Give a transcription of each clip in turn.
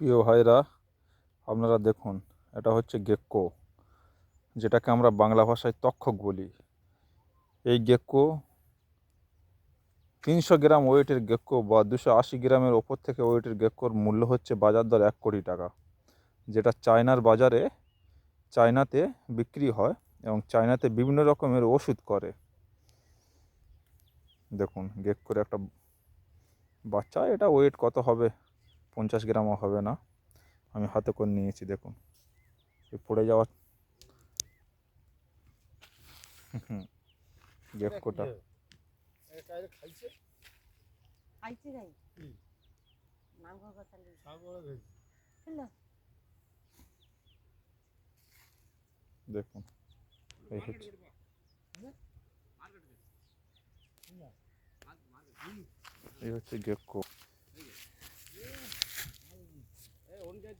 প্রিয় ভাইরা, আপনারা দেখুন, এটা হচ্ছে গেক্কো, যেটাকে আমরা বাংলা ভাষায় তক্ষক বলি। এই গেক্কো তিনশো গ্রাম ওয়েটের গেক্কো বা দুশো আশি গ্রামের ওপর থেকে ওয়েটের গেক্কোর মূল্য হচ্ছে বাজার দর এক কোটি টাকা, যেটা চায়নার বাজারে চায়নাতে বিক্রি হয় এবং চায়নাতে বিভিন্ন রকমের ওষুধ করে। দেখুন, গেক্কোর একটা বাচ্চা, এটা ওয়েট কত হবে? পঞ্চাশ গ্রামও হবে না। আমি হাতে করে নিয়েছি দেখুন। এই পড়ে যাওয়া গেক্কোটা খাইছে?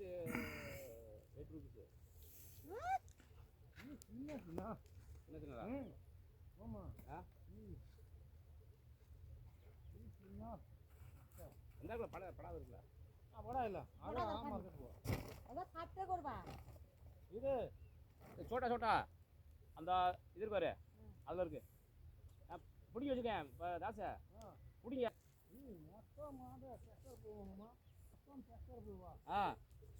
ரேட் எயிட் ருபீஸு சின்ன சின்ன சின்ன சின்னதா ஆ? என்ன படம் ஆ படம் இல்லை. அதான் மொத்தம் மாதம் சக்கரை போகணுமா